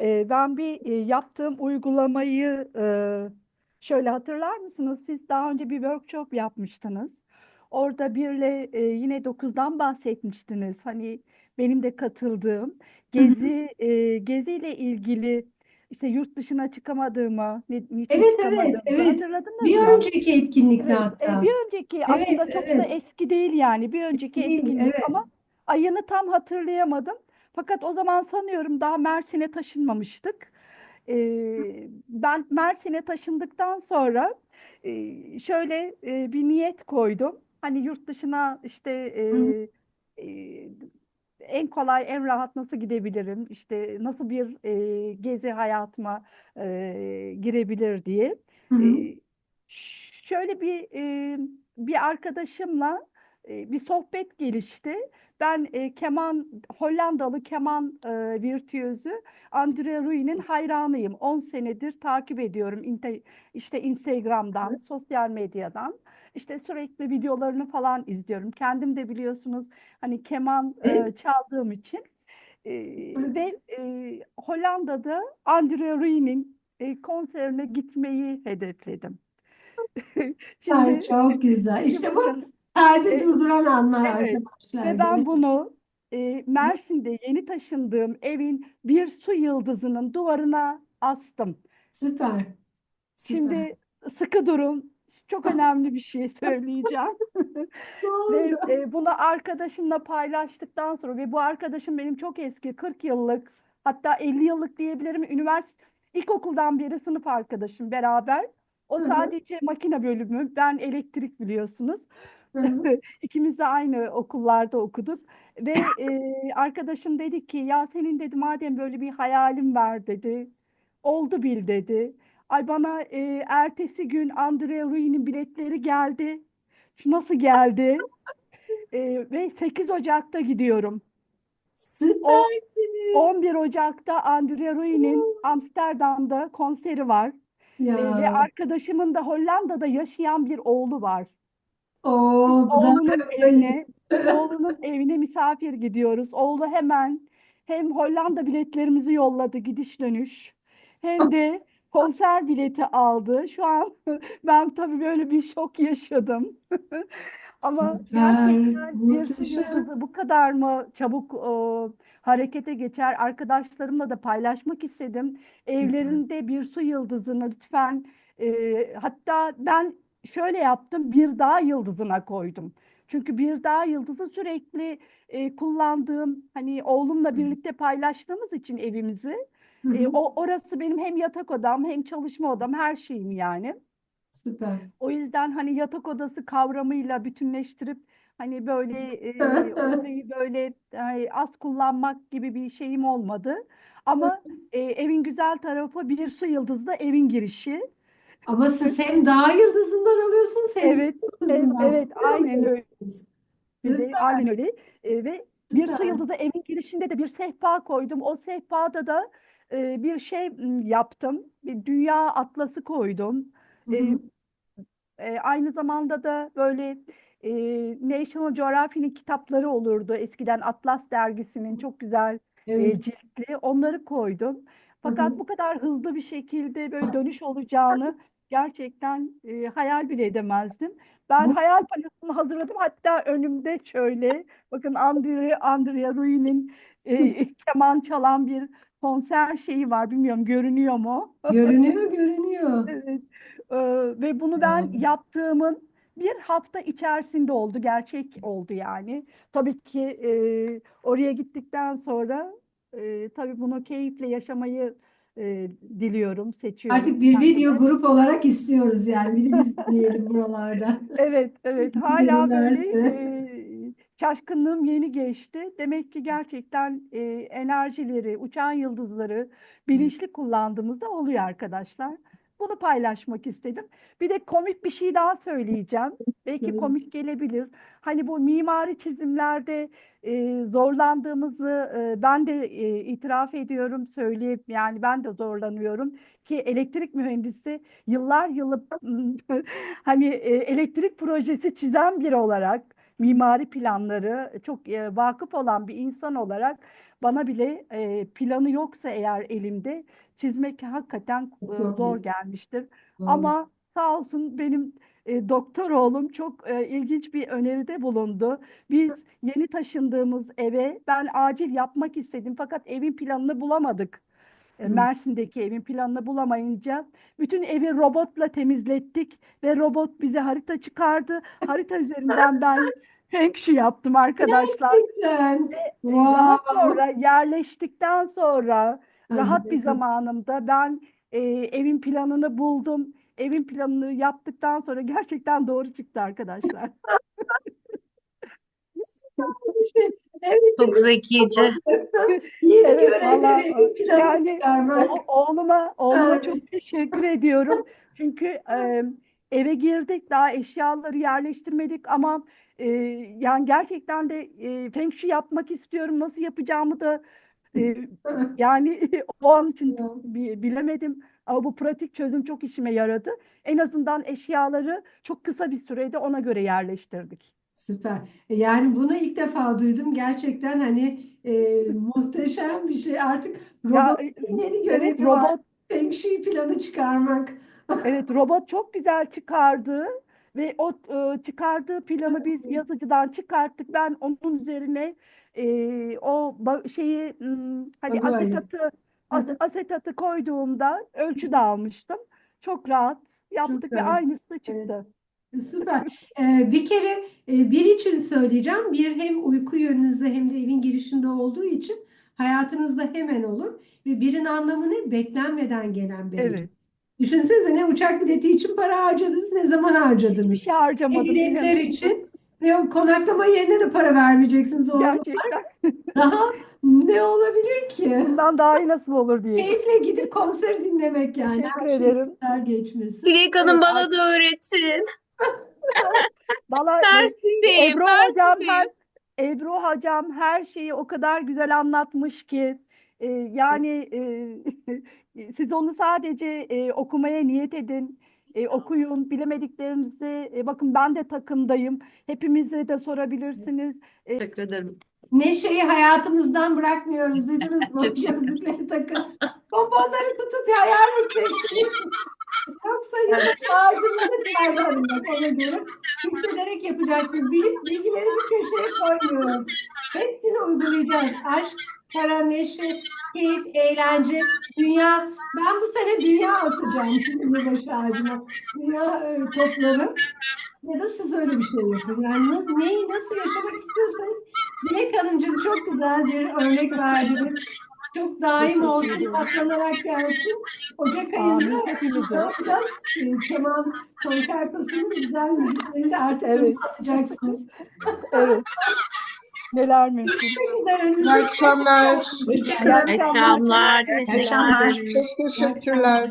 Ben bir e, yaptığım uygulamayı e, şöyle hatırlar mısınız? Siz daha önce bir workshop yapmıştınız. Orada birle e, yine dokuzdan bahsetmiştiniz. Hani benim de katıldığım gezi e, geziyle ilgili işte yurt dışına çıkamadığımı, ni- niçin Evet evet çıkamadığımı evet. hatırladınız Bir mı? önceki etkinlikte Evet, e, hatta. bir önceki Evet aslında çok da evet. eski değil yani bir önceki Değil, etkinlik evet. ama ayını tam hatırlayamadım. Fakat o zaman sanıyorum daha Mersin'e taşınmamıştık. E, ben Mersin'e taşındıktan sonra e, şöyle e, bir niyet koydum. Hani yurt dışına işte e, e, en kolay, en rahat nasıl gidebilirim? İşte nasıl bir e, gezi hayatıma e, girebilir diye. Hı E, hı. şöyle bir e, bir arkadaşımla e, bir sohbet gelişti. Ben e, keman Hollandalı keman e, virtüözü Andrea Rui'nin hayranıyım. 10 senedir takip ediyorum. İnte, işte Instagram'dan, sosyal medyadan. İşte sürekli videolarını falan izliyorum. Kendim de biliyorsunuz hani keman Evet. e, çaldığım için. E, ve e, Hollanda'da Andrea Rui'nin e, konserine gitmeyi hedefledim. Şimdi Çok güzel. İşte bu kalbi e, durduran anlar evet arkadaşlar. ve ben bunu e, Mersin'de yeni taşındığım evin bir su yıldızının duvarına astım. Süper. Süper. Şimdi sıkı durun. Çok önemli bir şey söyleyeceğim. Ne Ve oldu? e, bunu arkadaşımla paylaştıktan sonra ve bu arkadaşım benim çok eski 40 yıllık hatta 50 yıllık diyebilirim. Üniversite ilkokuldan beri sınıf arkadaşım beraber. O Hı hı. sadece makine bölümü, ben elektrik biliyorsunuz. İkimiz de aynı okullarda okuduk ve e, arkadaşım dedi ki ya senin dedi madem böyle bir hayalin var dedi. Oldu bil dedi. Ay bana e, ertesi gün Andrea Rui'nin biletleri geldi. Şu nasıl geldi? E, ve 8 Ocak'ta gidiyorum. Süpersiniz. 11 Ocak'ta Andrea Rui'nin Amsterdam'da konseri var. E, ve Ya. arkadaşımın da Hollanda'da yaşayan bir oğlu var. Oo, bu da oğlunun evine, oğlunun evine misafir gidiyoruz. Oğlu hemen hem Hollanda biletlerimizi yolladı gidiş dönüş hem de konser bileti aldı. Şu an ben tabii böyle bir şok yaşadım. Ama Süper. gerçekten bir su Muhteşem. yıldızı bu kadar mı çabuk e, harekete geçer? Arkadaşlarımla da paylaşmak istedim. Evlerinde bir su yıldızını lütfen e, hatta ben şöyle yaptım bir dağ yıldızına koydum. Çünkü bir dağ yıldızı sürekli e, kullandığım hani oğlumla birlikte paylaştığımız için evimizi Hı e, hı. o orası benim hem yatak odam hem çalışma odam her şeyim yani. Süper. O yüzden hani yatak odası kavramıyla bütünleştirip hani böyle e, orayı böyle e, az kullanmak gibi bir şeyim olmadı. Ama e, evin güzel tarafı bir su yıldızı da evin girişi. Ama siz hem dağ yıldızından alıyorsunuz hem Evet, ev, yıldızından. evet aynen öyle. Süper. aynen öyle. E, ve bir su Süper. yıldızı evin girişinde de bir sehpa koydum. O sehpada da e, bir şey m, yaptım. Bir dünya atlası koydum. Hı E, hı. E, aynı zamanda da böyle e, National Geographic'in kitapları olurdu. Eskiden Atlas dergisinin çok güzel e, Evet. ciltli. Onları koydum. Hı Fakat hı. bu kadar hızlı bir şekilde böyle dönüş olacağını gerçekten e, hayal bile edemezdim. Ben hayal panosunu hazırladım. Hatta önümde şöyle bakın Andrea, Andrea Rui'nin e, keman çalan bir konser şeyi var. Bilmiyorum görünüyor mu? görünüyor, görünüyor. Evet. Ee, ve bunu ben yaptığımın bir hafta içerisinde oldu. Gerçek oldu yani. Tabii ki e, oraya gittikten sonra e, tabii bunu keyifle yaşamayı e, diliyorum, seçiyorum Artık bir video grup olarak istiyoruz yani. Bir de biz dinleyelim buralarda. Evet, evet. Hala böyle e, şaşkınlığım yeni geçti. Demek ki gerçekten e, enerjileri, uçan yıldızları bilinçli kullandığımızda oluyor arkadaşlar. Bunu paylaşmak istedim. Bir de komik bir şey daha söyleyeceğim. Belki komik gelebilir. Hani bu mimari çizimlerde e, zorlandığımızı e, ben de e, itiraf ediyorum, söyleyip yani ben de zorlanıyorum ki elektrik mühendisi yıllar yılı hani e, elektrik projesi çizen biri olarak mimari planları çok e, vakıf olan bir insan olarak bana bile e, planı yoksa eğer elimde çizmek hakikaten e, zor gelmiştir. Doğru. Ama sağ olsun benim e, doktor oğlum çok e, ilginç bir öneride bulundu. Biz yeni taşındığımız eve ben acil yapmak istedim fakat evin planını bulamadık. Mersin'deki evin planını bulamayınca bütün evi robotla temizlettik ve robot bize harita çıkardı. Harita üzerinden ben Shui yaptım arkadaşlar. Gerçekten. Wow. Daha sonra yerleştikten sonra rahat bir zamanımda ben e, evin planını buldum. Evin planını yaptıktan sonra gerçekten doğru çıktı arkadaşlar. Evet, Çok zekice. Yeni Evet, bir planı yani. O- oğluma oğluma Evet. çok teşekkür ediyorum. Çünkü e, eve girdik daha eşyaları yerleştirmedik ama e, yani gerçekten de e, Feng Shui yapmak istiyorum. Nasıl yapacağımı da e, yani o an için bilemedim. Ama bu pratik çözüm çok işime yaradı. En azından eşyaları çok kısa bir sürede ona göre yerleştirdik. Süper. Yani bunu ilk defa duydum. Gerçekten hani e, muhteşem bir şey. Artık Ya, robotun e, yeni Evet görevi var. robot Feng Shui planı çıkarmak. Evet robot çok güzel çıkardı ve o e, çıkardığı planı biz yazıcıdan çıkarttık. Ben onun üzerine e, o ba- şeyi hani asetatı as- asetatı koyduğumda ölçü de almıştım. Çok rahat yaptık ve aynısı çıktı. Süper. Ee, bir kere e, bir için söyleyeceğim. Bir hem uyku yönünüzde hem de evin girişinde olduğu için hayatınızda hemen olur. Ve birin anlamı ne? Beklenmeden gelen bereket. Evet. Düşünsenize ne uçak bileti için para harcadınız, ne zaman harcadınız? Bir şey harcamadım inanın. için ve o konaklama yerine de para vermeyeceksiniz. O Gerçekten daha ne olabilir ki? bundan daha iyi nasıl olur diye. Keyifle gidip konser dinlemek yani. Teşekkür Her şey ederim. güzel geçmesi. Dilek Hanım Evet, bana da öğretin. Valla Mersin'deyim, Ebru hocam her Ebru hocam her şeyi o kadar güzel anlatmış ki e, yani e, siz onu sadece e, okumaya niyet edin. E, okuyun, bilemediklerinizi e, bakın ben de takımdayım. Hepimize de sorabilirsiniz. Teşekkür ederim. Neşeyi hayatımızdan bırakmıyoruz. Duydunuz mu? Gözlükleri takın. Pomponları tutup hayal edeceksiniz. Yoksa yılbaşı ağacınızı kaybolacak ona göre. Hissederek yapacaksınız. Bilip bilgileri bir köşeye koymuyoruz. Hepsini uygulayacağız. Aşk, para, neşe, keyif, eğlence, dünya. Ben bu sene dünya asacağım yılbaşı ağacıma. Dünya e, topları. Ya da siz öyle bir şey yapın. Yani neyi nasıl yaşamak istiyorsanız Dilek Hanımcığım çok güzel bir örnek verdiniz. Çok daim olsun, katlanarak gelsin. Ocak ayında yapacağız? Ee, Keman konçertosunun güzel müziklerini de artık Evet. atacaksınız. Evet. Neler mümkün. Çok güzel önümüzdeki İyi akşamlar. İyi akşamlar. İyi Teşekkür akşamlar. ederim. Çok teşekkürler.